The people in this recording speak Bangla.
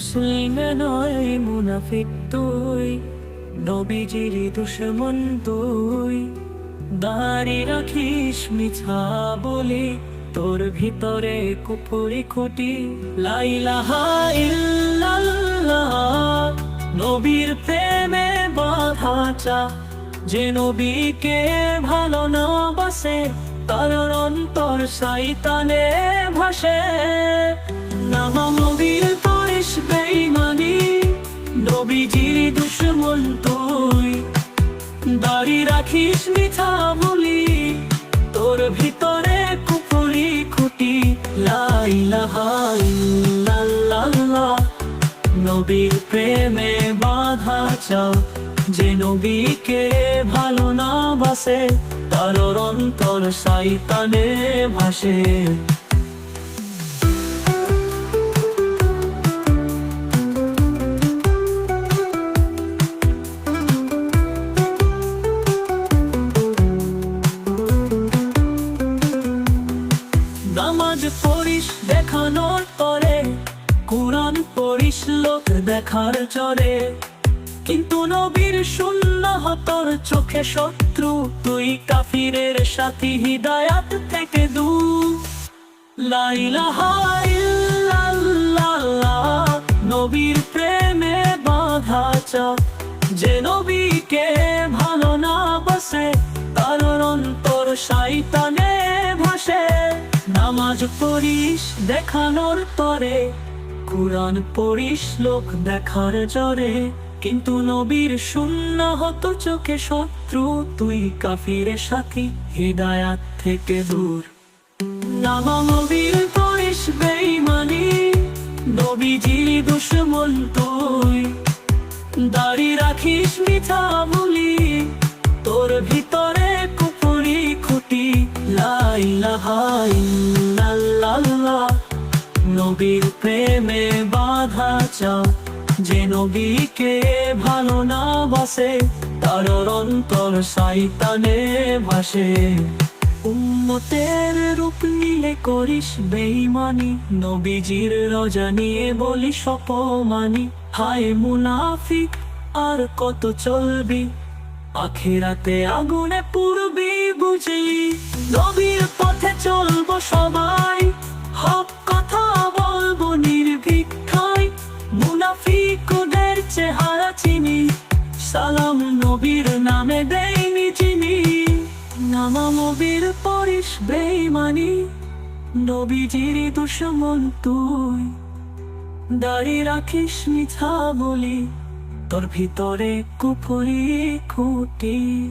মুসলিম নয় মুনাফিক তুই, নবীজির দুশ্মন তুই দাঁড়ি রাখিস মিছা বলি, তোর ভিতরে কুপুরি খুটি। লাইলাহা ইল্লাল্লাহ, নবীর প্রেমে বাধা চা। যে নবীকে ভালো না বাসে, তার অন্তর সাইতানে ভাসে। নামা বেইমানি নবীজির দুশ্মন তুই। দাড়ি রাখিস মিঠা বলি, তোর ভিতরে কুপুরি খুটি। নবীর প্রেমে বাধা চাও যে নবীকে ভালো না বাসে, তার অন্তর সাইতানে ভাসে। দেখার চরে কিন্তু নবীর শূন্য হতর চোখে শত্রু, তুই কাফিরের সাথী হৃদয়াত থেকে দু নবীর প্রেমে বাধা চা যে নবীকে ভালো না বসে, তার অন্তর শয়তানে ভাসে। নামাজ পড়িস দেখানোর পরে কোরআন পড়িস, লোক দেখার জরে। কিন্তু নবীর শূন্য হতো চোখে শত্রু, তুই কাফিরের সাথী, হৃদয়াত থেকে দূর। নবীর পড়িস বেইমানি নবীজি দুশ্মন তুই। দাড়ি রাখিস মিঠা বলি তোর ভিতরে কুপুরি খুটি। লাইলাহা ইল্লাল্লাহ, নবীর প্রেমে বাধা চাও যে নবীকে ভালো না বাসে, তার অন্তর সাইতানে ভাসে। উম্মতের রূপ নিলে করিস বেইমানি নবীজির রজা নিয়ে বলিস অপমানি। হায় মুনাফিক, আর কত চলবি? আখিরাতে আগুনে পুরবি বুঝি। নবীর পথে চলবো সবাই। মুনাফিকদের চেহারা চিনি। সালাম নবীর নামে দেয়নি চিনি। নামা নবীর পরিস বেইমানি। নবীজির দুশ্মন তুই। দাড়ি রাখিস মিছা বলি। তোর ভিতরে কুপুরি খুঁটি।